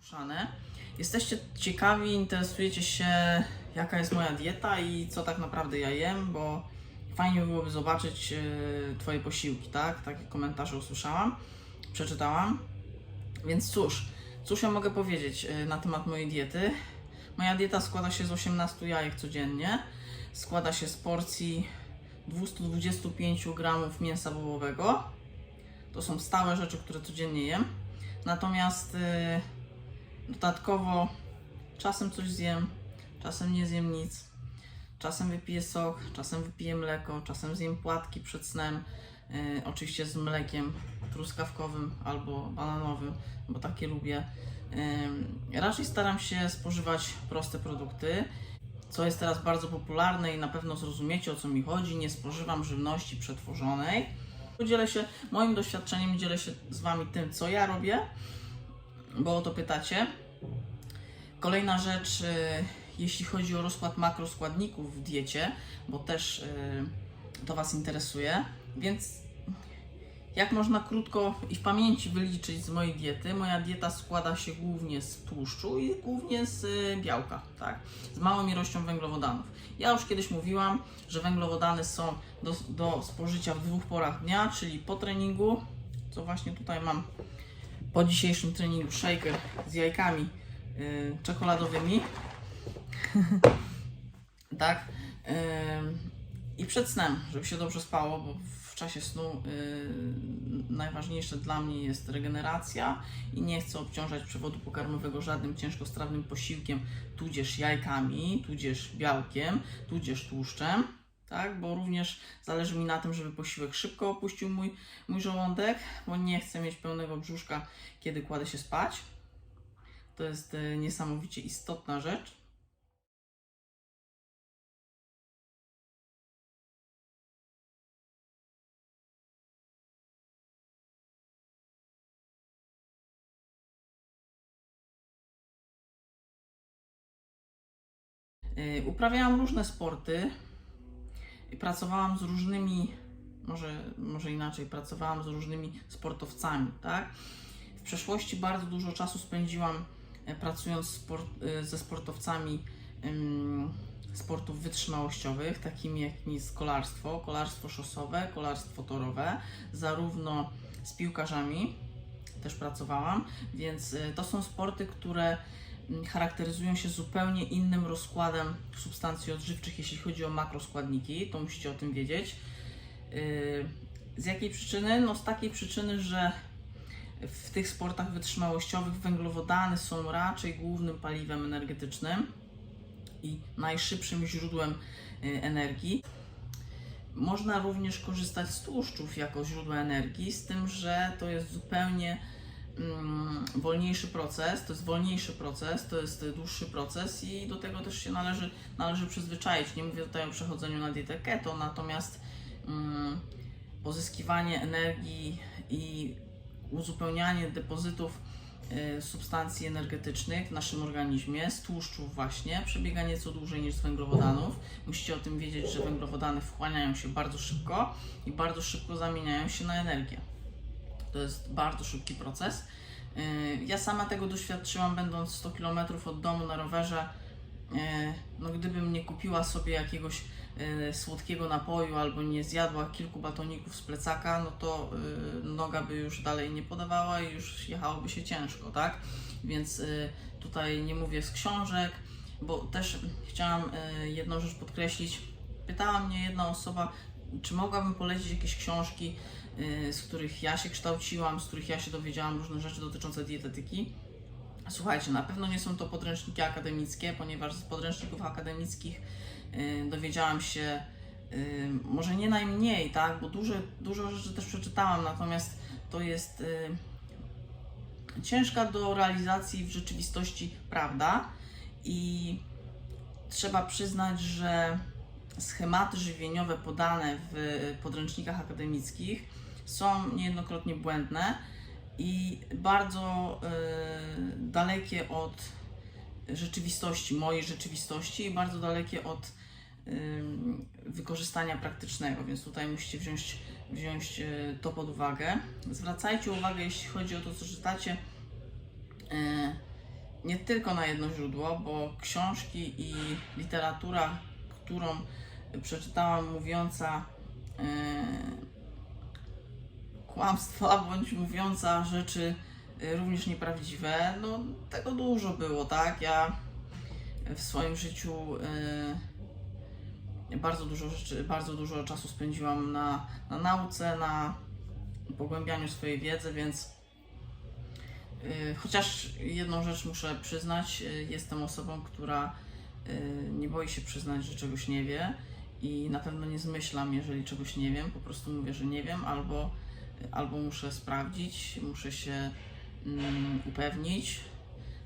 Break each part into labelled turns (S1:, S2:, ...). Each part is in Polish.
S1: Ruszane. Jesteście ciekawi, interesujecie się, jaka jest moja dieta i co tak naprawdę ja jem, bo fajnie byłoby zobaczyć e, Twoje posiłki, tak? Takie komentarze usłyszałam, przeczytałam. Więc cóż, cóż ja mogę powiedzieć e, na temat mojej diety? Moja dieta składa się z 18 jajek codziennie, składa się z porcji 225 gramów mięsa wołowego. To są stałe rzeczy, które codziennie jem. Natomiast e, Dodatkowo czasem coś zjem, czasem nie zjem nic. Czasem wypiję sok, czasem wypiję mleko, czasem zjem płatki przed snem. Yy, oczywiście z mlekiem truskawkowym albo bananowym, bo takie lubię. Yy, raczej staram się spożywać proste produkty, co jest teraz bardzo popularne i na pewno zrozumiecie o co mi chodzi. Nie spożywam żywności przetworzonej. Podzielę się moim doświadczeniem, dzielę się z Wami tym, co ja robię bo o to pytacie. Kolejna rzecz, y, jeśli chodzi o rozkład makroskładników w diecie, bo też y, to Was interesuje, więc jak można krótko i w pamięci wyliczyć z mojej diety, moja dieta składa się głównie z tłuszczu i głównie z y, białka, tak, z małą ilością węglowodanów. Ja już kiedyś mówiłam, że węglowodany są do, do spożycia w dwóch porach dnia, czyli po treningu, co właśnie tutaj mam po dzisiejszym treningu shaker z jajkami yy, czekoladowymi. tak. Yy, I przed snem, żeby się dobrze spało, bo w czasie snu yy, najważniejsze dla mnie jest regeneracja i nie chcę obciążać przewodu pokarmowego żadnym ciężkostrawnym posiłkiem, tudzież jajkami, tudzież białkiem, tudzież tłuszczem tak? Bo również zależy mi na tym, żeby posiłek szybko opuścił mój, mój żołądek, bo nie chcę mieć pełnego brzuszka, kiedy kładę się spać. To jest e, niesamowicie istotna rzecz. E, Uprawiałam różne sporty, i pracowałam z różnymi, może, może inaczej, pracowałam z różnymi sportowcami, tak? W przeszłości bardzo dużo czasu spędziłam e, pracując sport, e, ze sportowcami ym, sportów wytrzymałościowych, takimi jak jest kolarstwo, kolarstwo szosowe, kolarstwo torowe, zarówno z piłkarzami też pracowałam, więc y, to są sporty, które charakteryzują się zupełnie innym rozkładem substancji odżywczych, jeśli chodzi o makroskładniki, to musicie o tym wiedzieć. Y, Z jakiej przyczyny? No z takiej przyczyny, że w tych sportach wytrzymałościowych węglowodany są raczej głównym paliwem energetycznym i najszybszym źródłem y, energii. Można również korzystać z tłuszczów jako źródła energii, z tym, że to jest zupełnie wolniejszy proces, to jest wolniejszy proces, to jest dłuższy proces i do tego też się należy, należy przyzwyczaić. Nie mówię tutaj o przechodzeniu na dietę keto, natomiast mm, pozyskiwanie energii i uzupełnianie depozytów y, substancji energetycznych w naszym organizmie, z tłuszczów właśnie, przebiega nieco dłużej niż z węglowodanów. Musicie o tym wiedzieć, że węglowodany wchłaniają się bardzo szybko i bardzo szybko zamieniają się na energię. To jest bardzo szybki proces. Y, Ja sama tego doświadczyłam, będąc 100 km od domu na rowerze. Y, No, gdybym nie kupiła sobie jakiegoś y, słodkiego napoju albo nie zjadła kilku batoników z plecaka, no to noga by już dalej nie podawała i już jechałoby się ciężko, tak? Więc tutaj nie mówię z książek, bo też chciałam jedną rzecz podkreślić. Pytała mnie jedna osoba, czy mogłabym polecić jakieś książki, y, z których ja się kształciłam, z których ja się dowiedziałam różne rzeczy dotyczące dietetyki. Słuchajcie, na pewno nie są to podręczniki akademickie, ponieważ z podręczników akademickich y, dowiedziałam się y, może nie najmniej, tak, bo dużo, dużo rzeczy też przeczytałam, natomiast to jest ciężka do realizacji w rzeczywistości prawda i trzeba przyznać, że schematy żywieniowe podane w podręcznikach akademickich są niejednokrotnie błędne i bardzo y, dalekie od rzeczywistości, mojej rzeczywistości i bardzo dalekie od ym, wykorzystania praktycznego, więc tutaj musicie wziąć, wziąć y, to pod uwagę. Zwracajcie uwagę, jeśli chodzi o to, co czytacie, y, nie tylko na jedno źródło, bo książki i literatura, którą przeczytałam, mówiąca e, kłamstwa, bądź mówiąca rzeczy e, również nieprawdziwe, no tego dużo było, tak? Ja w swoim życiu e, bardzo dużo rzeczy, bardzo dużo czasu spędziłam na, na nauce, na pogłębianiu swojej wiedzy, więc chociaż jedną rzecz muszę przyznać, jestem osobą, która nie boi się przyznać, że czegoś nie wie i na pewno nie zmyślam, jeżeli czegoś nie wiem, po prostu mówię, że nie wiem, albo, albo muszę sprawdzić, muszę się mm, upewnić.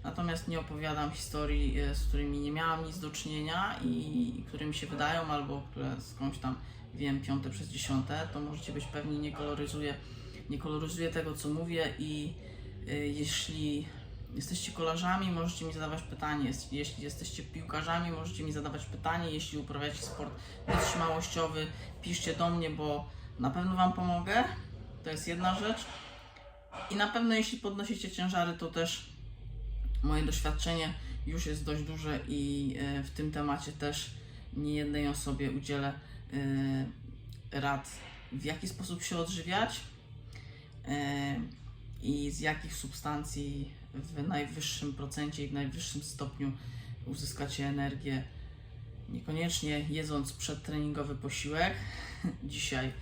S1: Natomiast nie opowiadam historii, y, z którymi nie miałam nic do czynienia i, i które mi się wydają, albo które skądś tam wiem piąte przez dziesiąte, to możecie być pewni, nie koloryzuję, nie koloryzuję tego, co mówię i y, jeśli jesteście kolarzami, możecie mi zadawać pytanie, jeśli jesteście piłkarzami, możecie mi zadawać pytanie, jeśli uprawiacie sport wytrzymałościowy, piszcie do mnie, bo na pewno Wam pomogę, to jest jedna rzecz. I na pewno jeśli podnosicie ciężary, to też moje doświadczenie już jest dość duże i e, w tym temacie też nie jednej osobie udzielę e, rad, w jaki sposób się odżywiać e, i z jakich substancji w najwyższym procencie i w najwyższym stopniu uzyskacie energię. Niekoniecznie jedząc przedtreningowy posiłek, dzisiaj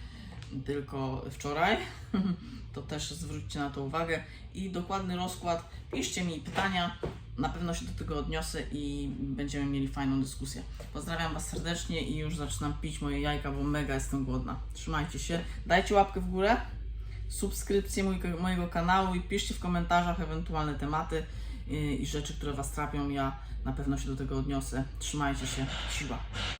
S1: tylko wczoraj, to też zwróćcie na to uwagę i dokładny rozkład. Piszcie mi pytania, na pewno się do tego odniosę i będziemy mieli fajną dyskusję. Pozdrawiam Was serdecznie i już zaczynam pić moje jajka, bo mega jestem głodna. Trzymajcie się, dajcie łapkę w górę, subskrypcję mojego kanału i piszcie w komentarzach ewentualne tematy i, i rzeczy, które Was trapią. Ja na pewno się do tego odniosę. Trzymajcie się, siła.